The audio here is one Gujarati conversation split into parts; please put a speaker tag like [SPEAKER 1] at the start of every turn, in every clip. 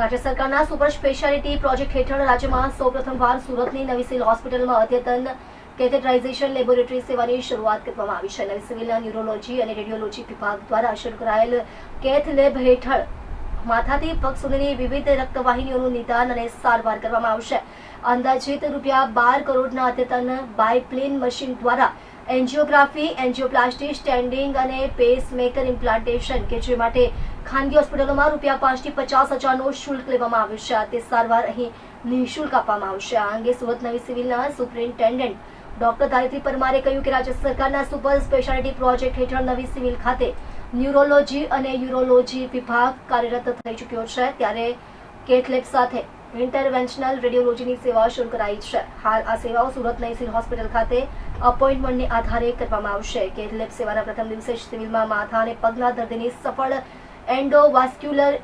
[SPEAKER 1] રાજ્ય સરકારના સુપર સ્પેશિયાલિટી પ્રોજેક્ટ હેઠળ રાજ્યમાં સૌપ્રથમવાર સુરતની નવી સિવિલ હોસ્પિટલમાં અદ્યતન કેથેટરાઇઝેશન લેબોરેટરી સેવાની શરૂઆત કરવામાં આવી છે. નવી સિવિલના ન્યુરોલોજી અને રેડિયોલોજી વિભાગ દ્વારા શરૂ કરાયેલ કેથ લેબ હેઠળ માથાથી પગ સુધીની વિવિધ રક્તવાહિનીઓનું નિદાન અને સારવાર કરવામાં આવશે. અંદાજિત રૂપિયા બાર કરોડના અદ્યતન બાયપ્લેન મશીન દ્વારા એન્જિયોગ્રાફી, એન્જિયોપ્લાસ્ટી, સ્ટેન્ડિંગ અને પેસમેકર ઇમ્પ્લાન્ટેશન કે જે માટે ખાનગી હોસ્પિટલોમાં રૂપિયા પાંચથી પચાસ હજારનો શુલ્ક લેવામાં આવ્યો છે. તે સારવાર અહીં નિઃશુલ્ક આપવામાં આવશે. આ અંગે સુરત નવી સિવિલના સુપ્રિન્ટેન્ડન્ટ ડોક્ટર ધારિત્રી પરમારે કહ્યું કે રાજ્ય સરકારના સુપર સ્પેશિયાલિટી પ્રોજેક્ટ હેઠળ નવી સિવિલ ખાતે ન્યુરોલોજી અને યુરોલોજી વિભાગ કાર્યરત થઈ ચૂક્યો છે. ત્યારે કેથલેબ સાથે ઇન્ટરવેન્શનલ રેડિયોલોજીની સેવા શરૂ કરાઈ છે. હાલ આ સેવાઓ સુરત નવી સિવિલ હોસ્પિટલ ખાતે અપોઇન્ટમેન્ટને આધારે કરવામાં આવશે. કેથલેબ સેવાના પ્રથમ દિવસે સિવિલમાં માથા અને પગના દર્દીની સફળ એન્ડોવાસ્ક્યુલર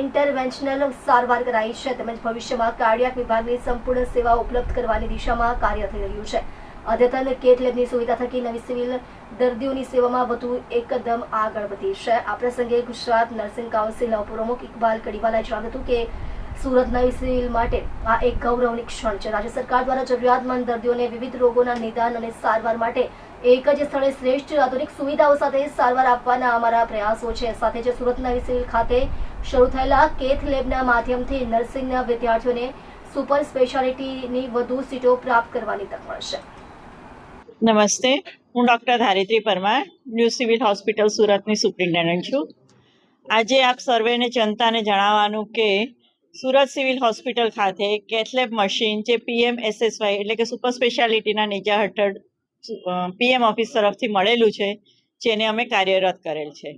[SPEAKER 1] ઇન્ટરવેન્શનલ સારવાર કરાઈ છે. તેમજ ભવિષ્યમાં કાર્ડિયાક વિભાગની સંપૂર્ણ સેવા ઉપલબ્ધ કરવાની દિશામાં કાર્ય થઈ રહ્યું છે. અદ્યતન કેટ લેબની સુવિધા થકી નવી સિવિલ દર્દીઓની સેવામાં વધુ એકદમ આગળ વધી છે. આ પ્રસંગે ગુજરાત નર્સિંગ કાઉન્સિલના પ્રમુખ ઇકબાલ કડીવાલાએ જણાવ્યું હતું કે, સુરત નવી સિવિલ માટે આ એક ગૌરવની ક્ષણ છે. રાજ્ય સરકાર દ્વારા જરૂરિયાતમંદ દર્દીઓને વિવિધ રોગોના નિદાન અને સારવાર માટે એક જ સ્થળે શ્રેષ્ઠ આધુનિક સુવિધાઓ સાથે સારવાર આપવાના અમારા પ્રયાસો છે. સાથે જ સુરત નવી સિવિલ ખાતે શરૂ થયેલા કેથ લેબના માધ્યમથી નર્સિંગના વિદ્યાર્થીઓને સુપર સ્પેશિયાલિટીની વધુ સીટો પ્રાપ્ત કરવાની તક મળશે.
[SPEAKER 2] નમસ્તે. હું doctor Dharitri Parmar, new civil hospital સુરતની સુપ્રિન્ટેન્ડન્ટ છું. આજે આપ સર્વેને જનતાને જણાવવાનું કે સુરત સિવિલ હોસ્પિટલ ખાતે કેથલેબ મશીન જે પીએમ એસએસવાય એટલે કે સુપર સ્પેશિયાલિટીના નેજા હેઠળ પીએમ ઓફિસ તરફથી મળેલું છે, જેને અમે કાર્યરત કરેલ છે.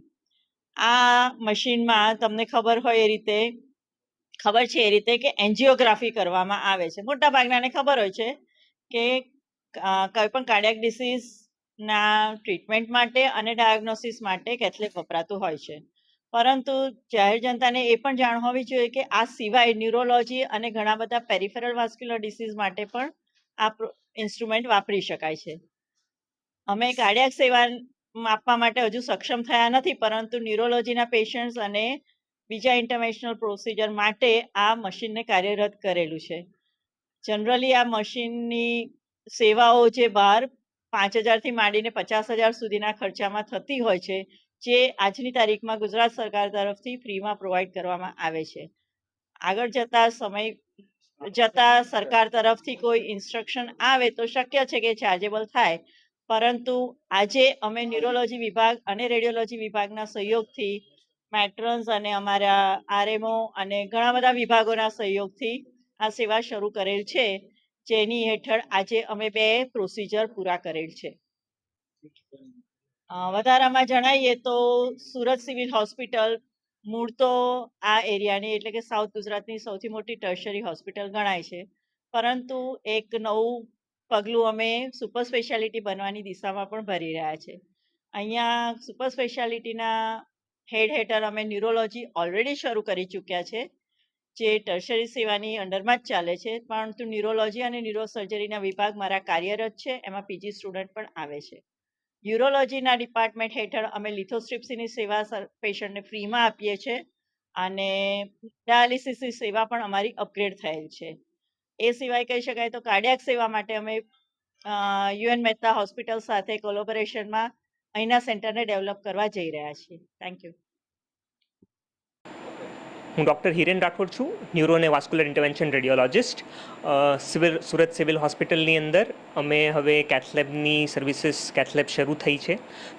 [SPEAKER 2] આ મશીનમાં તમને ખબર હોય એ રીતે, ખબર છે એ રીતે કે એન્જિયોગ્રાફી કરવામાં આવે છે. મોટા ભાગનાને ખબર હોય છે કે કોઈ પણ કાર્ડિયાક ડિસીઝના ટ્રીટમેન્ટ માટે અને ડાયગ્નોસિસ માટે કેથલેક વપરાતું હોય છે. પરંતુ જાહેર જનતાને એ પણ જાણ હોવી જોઈએ કે આ સિવાય ન્યુરોલોજી અને ઘણા બધા પેરિફેરલ વાસ્ક્યુલર ડિસીઝ માટે પણ આ ઇન્સ્ટ્રુમેન્ટ વાપરી શકાય છે. અમે કાર્ડિયાક સેવા આપવા માટે હજુ સક્ષમ થયા નથી, પરંતુ ન્યુરોલોજીના પેશન્ટ્સ અને બીજા ઇન્ટરનેશનલ પ્રોસિજર માટે આ મશીનને કાર્યરત કરેલું છે. જનરલી આ મશીનની સેવાઓ જે બહાર પાંચ હજારથી માંડીને પચાસ હજાર સુધીના ખર્ચામાં થતી હોય છે, જે આજની તારીખમાં ગુજરાત સરકાર તરફથી ફ્રીમાં પ્રોવાઈડ કરવામાં આવે છે. આગળ જતા સમય, જતા સરકાર તરફથી કોઈ ઇન્સ્ટ્રક્શન આવે તો શક્ય છે કે ચાર્જેબલ થાય. પરંતુ આજે અમે ન્યુરોલોજી વિભાગ અને રેડિયોલોજી વિભાગના સહયોગથી મેટ્રન્સ અને અમારા આરએમઓ અને ઘણા બધા વિભાગોના સહયોગથી આ સેવા શરૂ કરેલ છે, જેની હેઠળ આજે અમે બે પ્રોસિજર પૂરા કરેલ છે. વધારામાં જણાવીએ તો સુરત સિવિલ હોસ્પિટલ મૂળ તો આ એરિયાની એટલે કે સાઉથ ગુજરાતની સૌથી મોટી ટર્શરી હોસ્પિટલ ગણાય છે, પરંતુ એક નવું પગલું અમે સુપર સ્પેશિયાલિટી બનવાની દિશામાં પણ ભરી રહ્યા છે. અહીંયા સુપર સ્પેશિયાલિટીના હેડ હેઠળ અમે ન્યુરોલોજી ઓલરેડી શરૂ કરી ચૂક્યા છે, જે ટર્શરી સેવાની અંડરમાં જ ચાલે છે. પરંતુ ન્યુરોલોજી અને ન્યુરોસર્જરીના વિભાગ મારા કાર્યરત છે, એમાં પીજી સ્ટુડન્ટ પણ આવે છે. યુરોલોજીના ડિપાર્ટમેન્ટ હેઠળ અમે લિથોસ્ટ્રિપ્સીની સેવા પેશન્ટને ફ્રીમાં આપીએ છીએ અને ડાયાલિસિસની સેવા પણ અમારી અપગ્રેડ થયેલ છે. એ સિવાય કહી શકાય તો કાર્ડિયાક સેવા માટે અમે યુએન મહેતા હોસ્પિટલ સાથે કોલોબોરેશનમાં અહીંના સેન્ટરને ડેવલપ કરવા જઈ રહ્યા છીએ. થેન્ક યુ
[SPEAKER 3] હું ડૉક્ટર હિરેન રાઠોડ છું, ન્યુરો અને vascular intervention radiologist. Civil, Surat civil હોસ્પિટલની અંદર અમે હવે કેથલેબની સર્વિસીસ કેથલેબ શરૂ થઈ છે.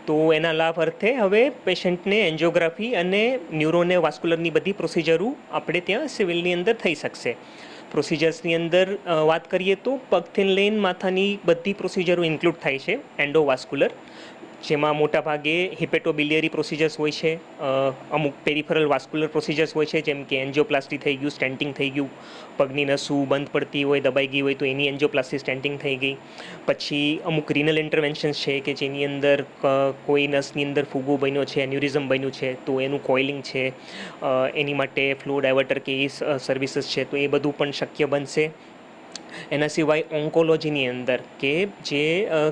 [SPEAKER 3] તો એના લાભ અર્થે હવે પેશન્ટને એન્જિયોગ્રાફી અને ન્યુરો અને વાસ્ક્યુલરની બધી પ્રોસિજરો આપણે ત્યાં સિવિલની અંદર થઈ શકશે. પ્રોસિજર્સની અંદર વાત કરીએ તો પગથીન લઈને માથાની બધી પ્રોસિજરો ઇન્ક્લુડ થાય છે એન્ડોવાસ્ક્યુલર જેમાં મોટાભાગે હિપેટોબિલિયરી પ્રોસિજર્સ હોય છે અમુક પેરિફરલ વાસ્ક્યુલર પ્રોસિજર્સ હોય છે, જેમ કે એન્જિયોપ્લાસ્ટી થઈ ગયું સ્ટેન્ટિંગ થઈ ગયું, પગની નસું બંધ પડતી હોય, દબાઈ ગઈ હોય, તો એની એન્જિયોપ્લાસ્ટી સ્ટેન્ટિંગ થઈ ગઈ. પછી અમુક રિનલ ઇન્ટરવેન્શન્સ છે કે જેની અંદર કોઈ નસની અંદર ફૂગો બન્યો છે એન્યુરિઝમ બન્યું છે, તો એનું કોઇલિંગ છે એની માટે ફ્લો ડાયવર્ટર કે સર્વિસીસ છે, તો એ બધું પણ શક્ય બનશે. એના સિવાય ઓન્કોલોજીની અંદર કે જે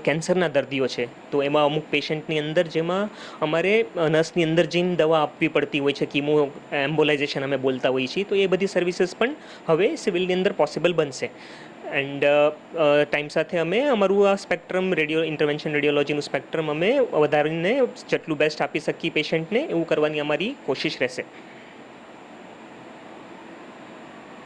[SPEAKER 3] કેન્સરના દર્દીઓ છે, તો એમાં અમુક પેશન્ટની અંદર જેમાં અમારે નર્સની અંદર જઈને દવા આપવી પડતી હોય છે કીમો એમ્બોલાઇઝેશન અમે બોલતા હોઈએ છીએ, તો એ બધી સર્વિસીસ પણ હવે સિવિલની અંદર પોસિબલ બનશે. એન્ડ ટાઈમ સાથે અમે અમારું આ સ્પેક્ટ્રમ રેડિયો ઇન્ટરવેન્શન રેડિયોલોજીનું સ્પેક્ટ્રમ અમે વધારીને જેટલું બેસ્ટ આપી શકીએ પેશન્ટને એવું કરવાની અમારી કોશિશ રહેશે.